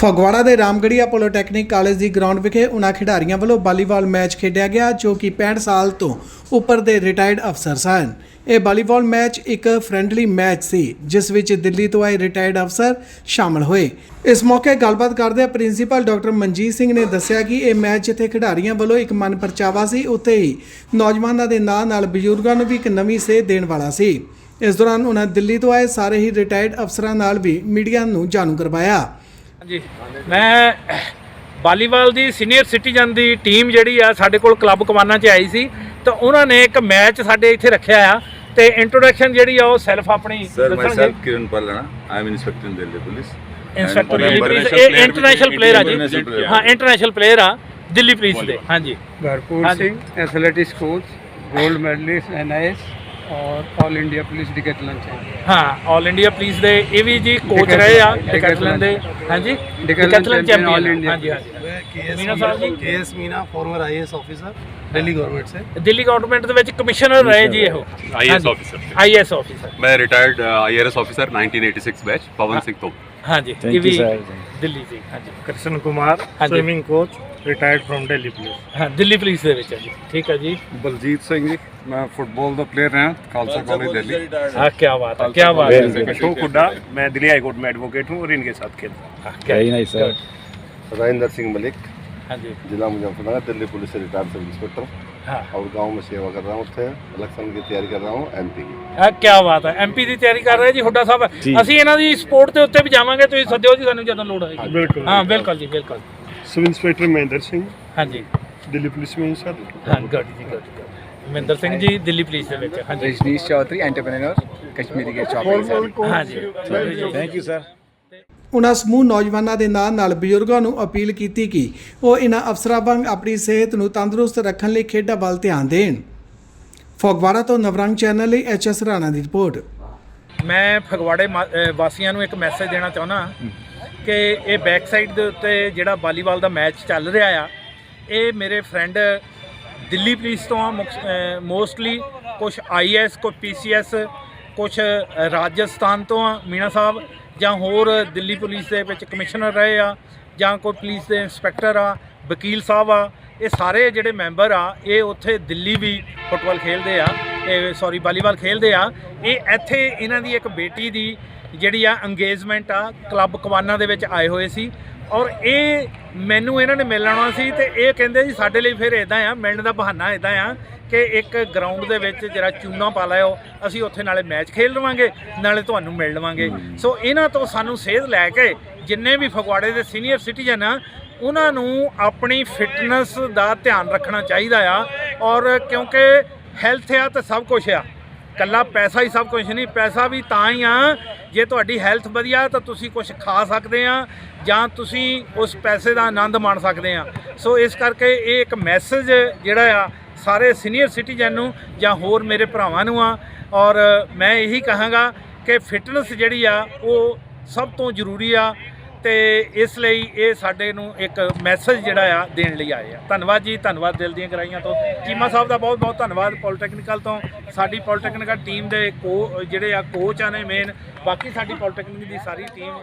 ਫਗਵਾੜਾ ਦੇ Ramgarhia polytechnic college ਦੀ ground ਵਿਖੇ ਉਹਨਾਂ ਖਿਡਾਰੀਆਂ ਵੱਲੋਂ ਵਾਲੀਬਾਲ ਮੈਚ ਖੇਡਿਆ ਗਿਆ, ਜੋ ਕਿ 65 ਸਾਲ ਤੋਂ ਉੱਪਰ ਦੇ ਰਿਟਾਇਰਡ ਅਫਸਰ ਸਨ ਇਹ ਵਾਲੀਬਾਲ ਮੈਚ ਇੱਕ ਫ੍ਰੈਂਡਲੀ ਮੈਚ ਸੀ, ਜਿਸ ਵਿੱਚ ਦਿੱਲੀ ਤੋਂ ਆਏ ਰਿਟਾਇਰਡ ਅਫਸਰ ਸ਼ਾਮਲ ਹੋਏ। ਇਸ ਮੌਕੇ ਗੱਲਬਾਤ ਕਰਦੇ ਪ੍ਰਿੰਸੀਪਲ ਡਾਕਟਰ ਮਨਜੀਤ ਸਿੰਘ ਨੇ ਦੱਸਿਆ ਕਿ ਇਹ ਮੈਚ ਜਿੱਥੇ ਖਿਡਾਰੀਆਂ ਵੱਲੋਂ ਇੱਕ ਮਨ ਪਰਚਾਵਾ ਸੀ, ਉੱਥੇ ਹੀ ਨੌਜਵਾਨਾਂ ਦੇ ਨਾਲ ਨਾਲ ਬਜ਼ੁਰਗਾਂ ਨੂੰ ਵੀ ਇੱਕ ਨਵੀਂ ਸੇਧ ਦੇਣ ਵਾਲਾ ਸੀ। ਇਸ ਦੌਰਾਨ ਉਹਨਾਂ ਦਿੱਲੀ ਤੋਂ ਆਏ ਸਾਰੇ ਹੀ ਰਿਟਾਇਰਡ ਅਫਸਰਾਂ ਨਾਲ ਵੀ ਮੀਡੀਆ ਨੂੰ ਜਾਣੂ ਕਰਵਾਇਆ। ਹਾਂਜੀ। ਮੈਂ ਵਾਲੀਬਾਲ ਦੀ ਸੀਨੀਅਰ ਸਿਟੀਜ਼ਨ ਦੀ ਟੀਮ ਜਿਹੜੀ ਆ ਸਾਡੇ ਕੋਲ ਕਲੱਬ ਕਮਾਨਾ 'ਚ ਆਈ ਸੀ ਤਾਂ ਉਹਨਾਂ ਨੇ ਇੱਕ ਮੈਚ ਸਾਡੇ ਇੱਥੇ ਰੱਖਿਆ ਆ ਤੇ ਇੰਟਰੋਡਕਸ਼ਨ ਜਿਹੜੀ ਆ ਉਹ ਸੈਲਫ ਆਪਣੀ sir myself Kiran Palna I am inspector in Delhi police inspector Delhi police ਇਹ ਇੰਟਰਨੈਸ਼ਨਲ ਪਲੇਅਰ ਆ ਜੀ। ਹਾਂ ਇੰਟਰਨੈਸ਼ਨਲ ਪਲੇਅਰ ਆ ਦਿੱਲੀ ਪੁਲਿਸ ਦੇ ਹਾਂਜੀ। Bharpur Singh athletics coach gold medallist NIS ਔਰ 올 ਇੰਡੀਆ ਪੁਲਿਸ ਡਿਕੈਥਲਨ ਚ ਹਾਂ। 올 ਇੰਡੀਆ ਪੁਲਿਸ ਦੇ ਇਹ ਵੀ ਜੀ ਕੋਚ ਰਹੇ ਆ ਡਿਕੈਥਲਨ ਦੇ ਹਾਂਜੀ? ਡਿਕੈਥਲਨ ਚੈਂਪੀਅਨ ਇੰਡੀਆ ਹਾਂਜੀ ਹਾਂਜੀ। ਮੀਨਾ ਸਾਹਿਬ ਜੀ? KS Meena former IAS officer Delhi government ਸੇ ਦਿੱਲੀ ਗਵਰਨਮੈਂਟ ਦੇ ਵਿੱਚ ਕਮਿਸ਼ਨਰ ਰਹੇ ਜੀ ਇਹੋ। ਆਈਐਸ ਆਫੀਸਰ ਆਈਐਸ ਆਫੀਸਰ ਮੈਂ retired IRS officer 1986 batch Pawan Singh ਤੋਂ। ਹਾਂਜੀ ਇਹ ਵੀ ਦਿੱਲੀ ਜੀ ਹਾਂਜੀ। Krishan Kumar swimming coach swimming coach retired from Delhi police ਹਾਂ ਦਿੱਲੀ ਪੁਲਿਸ ਦੇ ਵਿੱਚ ਹੈ ਜੀ ਠੀਕ ਹੈ ਜੀ ਬਲਜੀਤ ਸਿੰਘ ਜੀ ਮੈਂ ਫੁੱਟਬਾਲ ਦਾ ਪਲੇਅਰ ਹਾਂ ਖਾਲਸਾ ਕਾਲਜ ਦਿੱਲੀ हाँ क्या बात है क्या बात है अशोक हुड्डा मैं दिल्ली हाई कोर्ट में एडवोकेट हूँ और इनके साथ खेलता हूँ हाँ, क्या राजेंद्र सिंह मलिक हाँ जी जिला मुजफ्फरनगर दिल्ली पुलिस से रिटायर्ड सब इंस्पेक्टर हाँ और गांव में सेवा कर रहा हूँ ਉੱਥੇ इलेक्शन की तैयारी कर रहा हूँ एमपी की ਆ ਕੀ ਬਾਤ ਹੈ ਐਮਪੀ ਦੀ ਤਿਆਰੀ ਕਰ ਰਹੇ ਜੀ ਹੁੱਡਾ ਸਾਹਿਬ ਅਸੀਂ ਇਹਨਾਂ ਦੀ ਸਪੋਰਟ ਦੇ ਉੱਤੇ ਵੀ ਜਾਵਾਂਗੇ ਤੁਸੀਂ ਸੱਦਿਓ ਜੀ ਸਾਨੂੰ ਜਦੋਂ ਲੋੜ ਹੋਏਗੀ बिल्कुल ਹਾਂ ਬਿਲਕੁਲ ਜੀ ਬਿਲਕੁਲ ਸਬ ਇੰਸਪੈਕਟਰ ਮਹਿੰਦਰ ਸਿੰਘ ਹਾਂਜੀ। ਦਿੱਲੀ ਪੁਲਿਸ ਮੇਂ ਸਰ। ਹਾਂ ਗੁੱਡ ਜੀ ਗੁੱਡ ਮਹਿੰਦਰ ਸਿੰਘ ਜੀ ਦਿੱਲੀ ਪੁਲਿਸ ਦੇ ਵਿੱਚ ਹਾਂਜੀ। ਰਜਨੀਸ਼ ਚੌਧਰੀ ਐਂਟਰਪ੍ਰੈਨਰ ਕਸ਼ਮੀਰੀ ਗੇ ਸ਼ਾਪ ਹਾਂਜੀ। ਥੈਂਕ ਯੂ ਸਰ ਉਹਨਾਂ ਸਮੂਹ ਨੌਜਵਾਨਾਂ ਦੇ ਨਾਲ ਨਾਲ ਬਜ਼ੁਰਗਾਂ ਨੂੰ ਅਪੀਲ ਕੀਤੀ ਕਿ ਉਹ ਇਹਨਾਂ ਅਫਸਰਾਂ ਵਾਂਗ ਆਪਣੀ ਸਿਹਤ ਨੂੰ ਤੰਦਰੁਸਤ ਰੱਖਣ ਲਈ ਖੇਡਾਂ ਵੱਲ ਧਿਆਨ ਦੇਣ। ਫਗਵਾੜਾ ਤੋਂ ਨਵਰੰਗ ਚੈਨਲ ਲਈ ਐਚ ਐਸ ਰਾਣਾ ਦੀ ਰਿਪੋਰਟ। ਮੈਂ ਫਗਵਾੜੇ ਵਾਸੀਆਂ ਨੂੰ ਇੱਕ ਮੈਸੇਜ ਦੇਣਾ ਚਾਹੁੰਦਾ। ਕਿ ਇਹ ਬੈਕ ਸਾਈਡ ਦੇ ਉੱਤੇ ਜਿਹੜਾ ਵਾਲੀਬਾਲ ਦਾ ਮੈਚ ਚੱਲ ਰਿਹਾ ਆ, ਇਹ ਮੇਰੇ ਫਰੈਂਡ ਦਿੱਲੀ ਪੁਲਿਸ ਤੋਂ ਆ ਮੋਸਟਲੀ ਕੁਝ ਆਈਐਸ ਕੁਝ ਪੀਸੀਐਸ ਕੁਝ ਰਾਜਸਥਾਨ ਤੋਂ ਆ ਮੀਣਾ ਸਾਹਿਬ, ਜਾਂ ਹੋਰ ਦਿੱਲੀ ਪੁਲਿਸ ਦੇ ਵਿੱਚ ਕਮਿਸ਼ਨਰ ਰਹੇ ਆ, ਜਾਂ ਕੋਈ ਪੁਲਿਸ ਦੇ ਇੰਸਪੈਕਟਰ ਆ, ਵਕੀਲ ਸਾਹਿਬ ਆ, ਇਹ ਸਾਰੇ ਜਿਹੜੇ ਮੈਂਬਰ ਆ, ਇਹ ਉੱਥੇ ਦਿੱਲੀ ਵੀ ਫੁੱਟਬਾਲ ਖੇਡਦੇ ਆ। ਸੌਰੀ ਵਾਲੀਬਾਲ ਖੇਲਦੇ ਆ। ਇਹ ਇੱਥੇ ਇਹਨਾਂ ਦੀ ਇੱਕ ਬੇਟੀ ਦੀ ਜਿਹੜੀ ਆ ਅੰਗੇਜਮੈਂਟ ਆ ਕਲੱਬ ਕਵਾਨਾ ਦੇ ਵਿੱਚ ਆਏ ਹੋਏ ਸੀ। ਔਰ ਇਹ ਮੈਨੂੰ ਇਹਨਾਂ ਨੇ ਮਿਲਣ ਆਉਣਾ ਸੀ ਤੇ ਇਹ ਕਹਿੰਦੇ ਜੀ, ਸਾਡੇ ਲਈ ਫਿਰ ਇਦਾਂ ਆ, ਮਿਲਣ ਦਾ ਬਹਾਨਾ ਇਦਾਂ ਆ ਕਿ ਇੱਕ ਗਰਾਊਂਡ ਦੇ ਵਿੱਚ ਜਿਹੜਾ ਚੂਨਾ ਪਾ ਲਿਓ ਅਸੀਂ ਉੱਥੇ ਨਾਲੇ ਮੈਚ ਖੇਡ ਲਵਾਂਗੇ, ਨਾਲੇ ਤੁਹਾਨੂੰ ਮਿਲ ਲਵਾਂਗੇ। ਸੋ ਇਹਨਾਂ ਤੋਂ ਸਾਨੂੰ ਸੇਧ ਲੈ ਕੇ ਜਿੰਨੇ ਵੀ ਫਗਵਾੜੇ ਦੇ ਸੀਨੀਅਰ ਸਿਟੀਜ਼ਨ ਆ, ਉਹਨਾਂ ਨੂੰ ਆਪਣੀ ਫਿਟਨੈਸ ਦਾ ਧਿਆਨ ਰੱਖਣਾ ਚਾਹੀਦਾ ਆ। ਔਰ ਕਿਉਂਕਿ ਹੈਲਥ ਆ ਤਾਂ ਸਭ ਕੁਝ ਆ। ਕੱਲਾ ਪੈਸਾ ਹੀ ਸਭ ਕੁਝ ਨਹੀਂ, ਪੈਸਾ ਵੀ ਤਾਂ ਹੀ ਆ, ਜੇ ਤੁਹਾਡੀ ਹੈਲਥ ਵਧੀਆ ਤਾਂ ਤੁਸੀਂ ਕੁਝ ਖਾ ਸਕਦੇ ਆ, ਜਾਂ ਤੁਸੀਂ ਉਸ ਪੈਸੇ ਦਾ ਆਨੰਦ ਮਾਣ ਸਕਦੇ ਆ। ਸੋ ਇਸ ਕਰਕੇ ਇਹ ਇੱਕ ਮੈਸੇਜ ਜਿਹੜਾ ਆ ਸਾਰੇ ਸੀਨੀਅਰ ਸਿਟੀਜ਼ਨ ਨੂੰ ਜਾਂ ਹੋਰ ਮੇਰੇ ਭਰਾਵਾਂ ਨੂੰ ਆ, ਔਰ ਮੈਂ ਇਹੀ ਕਹਾਂਗਾ ਕਿ ਫਿਟਨੈਸ ਜਿਹੜੀ ਆ, ਉਹ ਸਭ ਤੋਂ ਜ਼ਰੂਰੀ ਆ ਤੇ ਇਸ ਲਈ ਇਹ ਸਾਡੇ ਨੂੰ ਇੱਕ ਮੈਸੇਜ ਜਿਹੜਾ ਆ ਦੇਣ ਲਈ ਆਏ ਆ। ਧੰਨਵਾਦ ਜੀ, ਧੰਨਵਾਦ ਦਿਲ ਦੀਆਂ ਗਰਾਈਆਂ ਤੋਂ। ਚੀਮਾ ਸਾਹਿਬ ਦਾ ਬਹੁਤ ਬਹੁਤ ਧੰਨਵਾਦ ਪੋਲੀਟੈਕਨੀਕਲ ਤੋਂ। ਸਾਡੀ ਪੋਲੀਟੈਕਨੀਕਲ ਟੀਮ ਦੇ ਕੋ, ਜਿਹੜੇ ਆ ਕੋਚ ਆ ਨੇ ਮੇਨ ਬਾਕੀ ਸਾਡੀ ਪੋਲੀਟੈਕਨਿਕ ਦੀ ਸਾਰੀ ਟੀਮ